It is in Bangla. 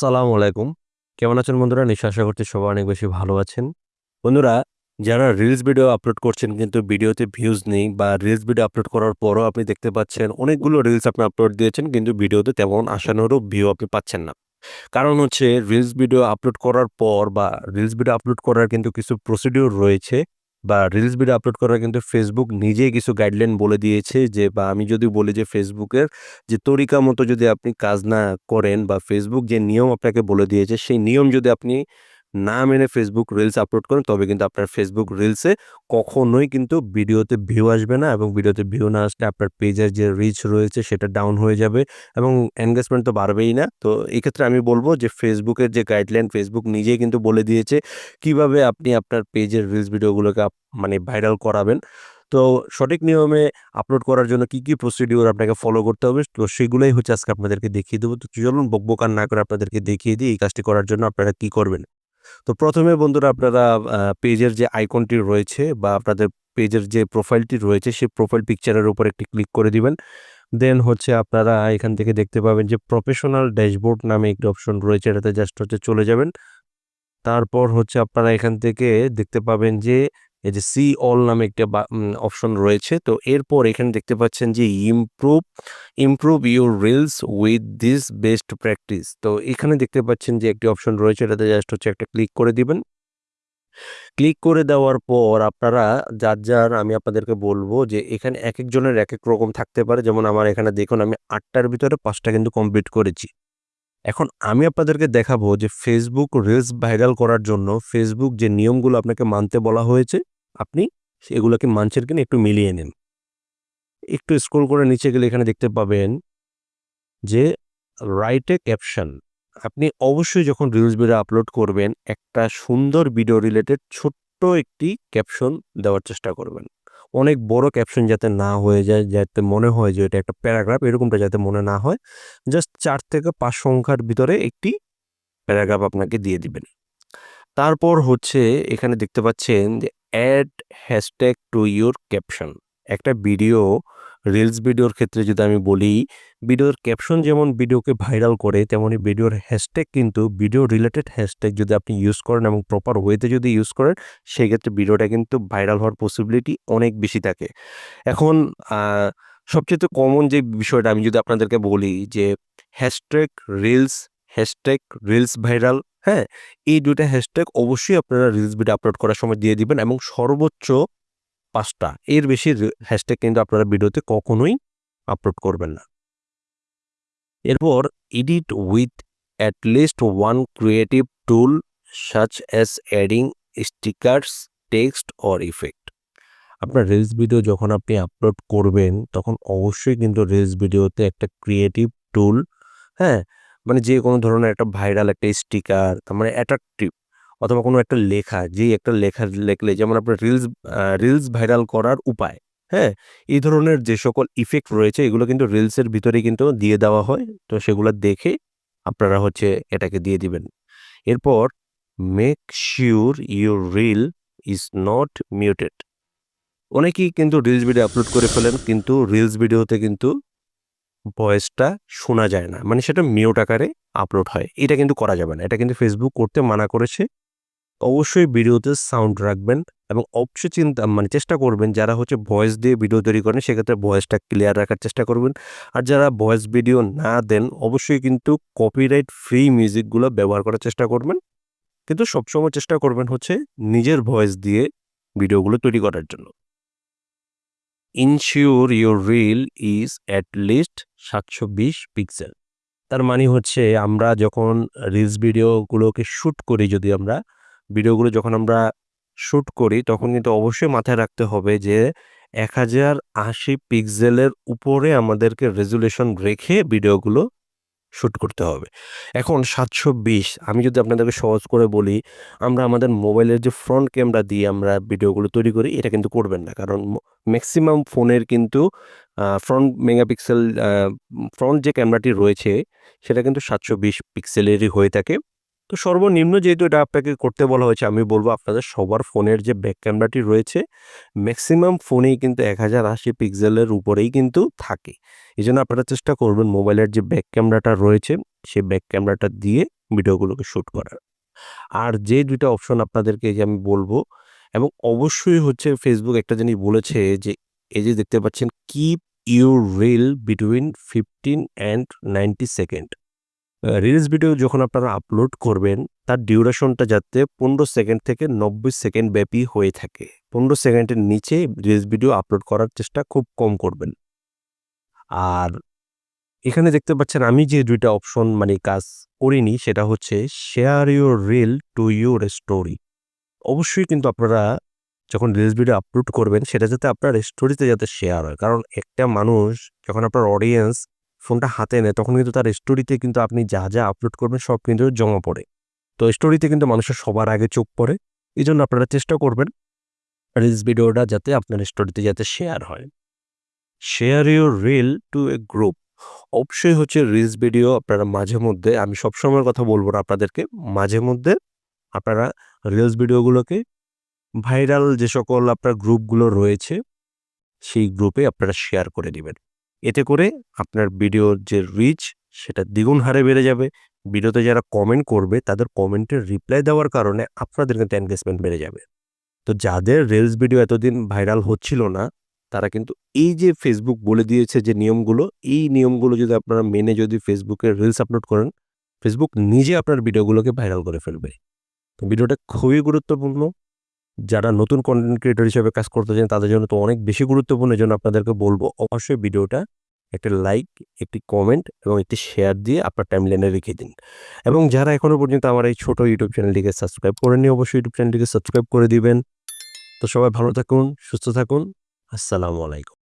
আসসালামু আলাইকুম। কেমন আছেন বন্ধুরা? নিশ্চয়ই আশা করছি সবাই অনেক বেশি ভালো আছেন। বন্ধুরা, যারা রিলস ভিডিও আপলোড করছেন কিন্তু ভিডিওতে ভিউজ নেই বা রিলস ভিডিও আপলোড করার পরও আপনি দেখতে পাচ্ছেন অনেকগুলো রিলস আপনি আপলোড দিয়েছেন কিন্তু ভিডিওতে তেমন আশানুরূপ ভিউ আপনি পাচ্ছেন না। কারণ হচ্ছে রিলস ভিডিও আপলোড করার পর বা রিলস ভিডিও আপলোড করার কিন্তু কিছু প্রসিডিওর রয়েছে বা রিলস ভিডিও আপলোড করার কিন্তু ফেসবুক নিজেই কিছু গাইডলাইন বলে দিয়েছে যে, বা আমি যদি বলি যে ফেসবুকের যে তরিকা মতো যদি আপনি কাজ না করেন বা ফেসবুক যে নিয়ম আপনাকে বলে দিয়েছে, সেই নিয়ম যদি আপনি না মেনে ফেসবুক রিলস আপলোড করেন, তবে কিন্তু আপনার ফেসবুক রিলসে কখনোই কিন্তু ভিডিওতে ভিউ আসবে না এবং ভিডিওতে ভিউ না আসলে আপনার পেজের যে রিচ রয়েছে সেটা ডাউন হয়ে যাবে এবং এনগেজমেন্ট তো বাড়বেই না। তো এক্ষেত্রে আমি বলব যে ফেসবুকের যে গাইডলাইন ফেসবুক নিজেই কিন্তু বলে দিয়েছে কীভাবে আপনি আপনার পেজের রিলস ভিডিওগুলোকে মানে ভাইরাল করাবেন। তো সঠিক নিয়মে আপলোড করার জন্য কি কি প্রসিডিউর আপনাকে ফলো করতে হবে, তো সেগুলোই হচ্ছে আজকে আপনাদেরকে দেখিয়ে দেবো। তো চলুন বকবকার না করে আপনাদেরকে দেখিয়ে দিই এই কাজটি করার জন্য আপনারা কি করবেন। তো প্রথমে বন্ধুরা আপনারা পেজের যে আইকনটি রয়েছে বা আপনাদের পেজের যে প্রোফাইলটি রয়েছে সেই প্রোফাইল পিকচারের উপর একটি ক্লিক করে দিবেন। দেন হচ্ছে আপনারা এখান থেকে দেখতে পাবেন যে প্রফেশনাল ড্যাশবোর্ড নামে একটি অপশন রয়েছে, এটাতে জাস্ট হচ্ছে চলে যাবেন। তারপর হচ্ছে আপনারা এখান থেকে দেখতে পাবেন যে এই যে সি অল নামে একটা অপশন রয়েছে। তো এরপর এখানে দেখতে পাচ্ছেন যে improve improve your reels with this best practice তো এখানে দেখতে পাচ্ছেন যে একটি অপশন রয়েছে, এটাতে জাস্ট হচ্ছে একটা ক্লিক করে দিবেন। ক্লিক করে দেওয়ার পর আপনারা যার যার, আমি আপনাদেরকে বলব যে এখানে এক একজনের এক এক রকম থাকতে পারে। যেমন আমার এখানে দেখুন, আমি আটটার ভিতরে পাঁচটা কিন্তু কমপ্লিট করেছি। এখন আমি আপনাদেরকে দেখাবো যে ফেসবুক রিলস ভাইরাল করার জন্য ফেসবুক যে নিয়মগুলো আপনাকে মানতে বলা হয়েছে, আপনি সেগুলোকে মানছেন কিনা একটু মিলিয়ে নিন। একটু স্ক্রল করে নিচে গেলে এখানে দেখতে পাবেন যে রাইটে ক্যাপশন আপনি অবশ্যই যখন রিলস ভিডিও আপলোড করবেন, একটা সুন্দর ভিডিও রিলেটেড ছোট্ট একটি ক্যাপশন দেওয়ার চেষ্টা করবেন। অনেক বড় ক্যাপশন যাতে না হয়ে যায়, যাতে মনে হয় যে এটা একটা প্যারাগ্রাফ এরকমটা যাতে মনে না হয়। জাস্ট চার থেকে পাঁচ সংখ্যার ভিতরে একটি প্যারাগ্রাফ আপনাকে দিয়ে দিবেন। তারপর হচ্ছে এখানে দেখতে পাচ্ছেন যে add hashtag to your caption একটা ভিডিও রিলস ভিডিওর ক্ষেত্রে যদি আমি বলি ভিডিওর ক্যাপশন যেমন ভিডিওকে ভাইরাল করে তেমনই ভিডিওর হ্যাশট্যাগ কিন্তু ভিডিও রিলেটেড হ্যাশট্যাগ যদি আপনি ইউজ করেন এবং প্রপার ওয়েতে যদি ইউজ করেন সেই ক্ষেত্রে ভিডিওটা কিন্তু ভাইরাল হওয়ার পসিবিলিটি অনেক বেশি থাকে। এখন সবচেয়ে কমন যে বিষয়টা আমি যদি আপনাদেরকে বলি যে hashtag reels hashtag reels viral হ্যাঁ? এই দুটা হ্যাশট্যাগ অবশ্যই আপনারা রিলস ভিডিও আপলোড করার সময় দিয়ে দিবেন এবং সর্বোচ্চ পাঁচটা। এর বেশি হ্যাশট্যাগ কিন্তু আপনারা ভিডিওতে কখনোই আপলোড করবেন না। এরপর edit with at least one creative tool such as adding stickers text or effect আপনার রিলস ভিডিও যখন আপনি আপলোড করবেন, তখন অবশ্যই কিন্তু রিলস ভিডিওতে একটা ক্রিয়েটিভ টুল হ্যাঁ? মানে যে কোনো ধরনের একটা ভাইরাল একটা স্টিকার তার মানে অ্যাট্রাকটিভ অথবা কোনো একটা লেখা, যেই একটা লেখা লেখলে যেমন আপনার রিলস রিলস ভাইরাল করার উপায় হ্যাঁ? এই ধরনের যে সকল ইফেক্ট রয়েছে, এগুলো কিন্তু রিলসের ভিতরে কিন্তু দিয়ে দেওয়া হয়। তো সেগুলো দেখে আপনারা হচ্ছে এটাকে দিয়ে দিবেন। এরপর make sure your reel is not muted অনেকেই কিন্তু রিলস ভিডিও আপলোড করে ফেলেন, কিন্তু রিলস ভিডিওতে কিন্তু ভয়েসটা শোনা যায় না। মানে সেটা মিউট আকারে আপলোড হয়। এটা কিন্তু করা যাবে না। এটা কিন্তু ফেসবুক করতে মানা করেছে। অবশ্যই ভিডিওতে সাউন্ড রাখবেন এবং অবশ্যই চিন্তা মানে চেষ্টা করবেন যারা হচ্ছে ভয়েস দিয়ে ভিডিও তৈরি করেন, সেক্ষেত্রে ভয়েসটা ক্লিয়ার রাখার চেষ্টা করবেন। আর যারা ভয়েস ভিডিও না দেন, অবশ্যই কিন্তু কপিরাইট ফ্রি মিউজিকগুলো ব্যবহার করার চেষ্টা করবেন। কিন্তু সবসময় চেষ্টা করবেন হচ্ছে নিজের ভয়েস দিয়ে ভিডিওগুলো তৈরি করার জন্য। Ensure your reel is at least সাতশো বিশ পিক্সেল তার মানে হচ্ছে আমরা যখন রিলস ভিডিওগুলোকে শ্যুট করি, যদি আমরা ভিডিওগুলো যখন আমরা শ্যুট করি, তখন কিন্তু অবশ্যই মাথায় রাখতে হবে যে, এক হাজার আশি পিক্সেলের উপরে আমাদেরকে রেজুলেশন রেখে ভিডিওগুলো শ্যুট করতে হবে। এখন সাতশো বিশ, আমি যদি আপনাদেরকে সহজ করে বলি, আমরা আমাদের মোবাইলের যে ফ্রন্ট ক্যামেরা দিয়ে আমরা ভিডিওগুলো তৈরি করি, এটা কিন্তু করবেন না। কারণ ম্যাক্সিমাম ফোনের কিন্তু ফ্রন্ট মেগাপিক্সেল ফ্রন্ট যে ক্যামেরাটি রয়েছে, সেটা কিন্তু সাতশো বিশ পিক্সেলেরই হয়ে থাকে। তো সর্বনিম্ন যেহেতু এটা আপনাকে করতে বলা হয়েছে, আমি বলব আপনাদের সবার ফোনের যে ব্যাক ক্যামেরাটি রয়েছে ম্যাক্সিমাম ফোনেই কিন্তু এক হাজার আশি পিক্সেলের উপরেই কিন্তু থাকে এই জন্য আপনারা চেষ্টা করবেন মোবাইলের যে ব্যাক ক্যামেরাটা রয়েছে, সেই ব্যাক ক্যামেরাটা দিয়ে ভিডিওগুলোকে শ্যুট করার। আর যে ২ টা অপশন আপনাদেরকে যে আমি বলব, এবং অবশ্যই হচ্ছে ফেসবুক একটা জিনিস বলেছে যে, এই যে দেখতে পাচ্ছেন keep your reel between 15 and 90 second. Reels video যখন আপনারা আপলোড করবেন, তার ডিউরেশনটা যাতে ১৫ সেকেন্ড থেকে ৯০ সেকেন্ড ব্যাপী হয়ে থাকে। ১৫ সেকেন্ডের নিচে রিলস ভিডিও আপলোড করার চেষ্টা খুব কম করবেন। আর এখানে দেখতে পাচ্ছেন, আমি যে দুইটা অপশন মানে কাজ করিনি, সেটা হচ্ছে share your reel to your story. অবশ্যই কিন্তু আপনারা যখন রিলস ভিডিও আপলোড করবেন, সেটা যাতে আপনার স্টোরিতে যাতে শেয়ার হয়। কারণ একটা মানুষ, যখন আপনার অডিয়েন্স ফোনটা হাতে নেয় তখন কিন্তু তার স্টোরিতে কিন্তু আপনি যা, যা আপলোড করবেন সব কিন্তু জমা পড়ে। তো স্টোরিতে কিন্তু মানুষের সবার আগে চোখ পড়ে। এই জন্য আপনারা চেষ্টা করবেন রিলস ভিডিওটা যাতে আপনার স্টোরিতে যাতে শেয়ার হয়। Share your reel to a group. অবশ্যই হচ্ছে রিলস ভিডিও আপনারা মাঝে মধ্যে আমি সবসময়ের কথা বলব না আপনাদেরকে। মাঝে মধ্যে আপনারা রিলস ভিডিওগুলোকে ভাইরাল যে সকল আপনার গ্রুপগুলো রয়েছে সেই গ্রুপে আপনারা শেয়ার করে দিবেন। এতে করে আপনার ভিডিওর যে রিচ সেটা দ্বিগুণ হারে বেড়ে যাবে। ভিডিওতে যারা কমেন্ট করবে তাদের কমেন্টের রিপ্লাই দেওয়ার কারণে আপনাদের কিন্তু এনগেজমেন্ট বেড়ে যাবে। তো যাদের রিলস ভিডিও এতদিন ভাইরাল হচ্ছিল না তারা কিন্তু এই যে ফেসবুক বলে দিয়েছে যে নিয়মগুলো, এই নিয়মগুলো যদি আপনারা মেনে যদি ফেসবুকে রিলস আপলোড করেন, ফেসবুক নিজে আপনার ভিডিওগুলোকে ভাইরাল করে ফেলবে। তো ভিডিওটা খুবই গুরুত্বপূর্ণ। যারা নতুন কন্টেন্ট ক্রিয়েটর হিসেবে কাজ করতে চান তাদের জন্য তো অনেক বেশি গুরুত্বপূর্ণ। এজন্য আপনাদেরকে বলব অবশ্যই ভিডিওটা একটা লাইক, একটি কমেন্ট এবং একটি শেয়ার দিয়ে আপনার টাইম টাইমলাইনে রেখে দিন। এবং যারা এখনও পর্যন্ত আমার এই ছোটো ইউটিউব চ্যানেলটিকে সাবস্ক্রাইব করেননি অবশ্যই ইউটিউব চ্যানেলটিকে সাবস্ক্রাইব করে দিবেন। তো সবাই ভালো থাকুন, সুস্থ থাকুন। আসসালামু আলাইকুম।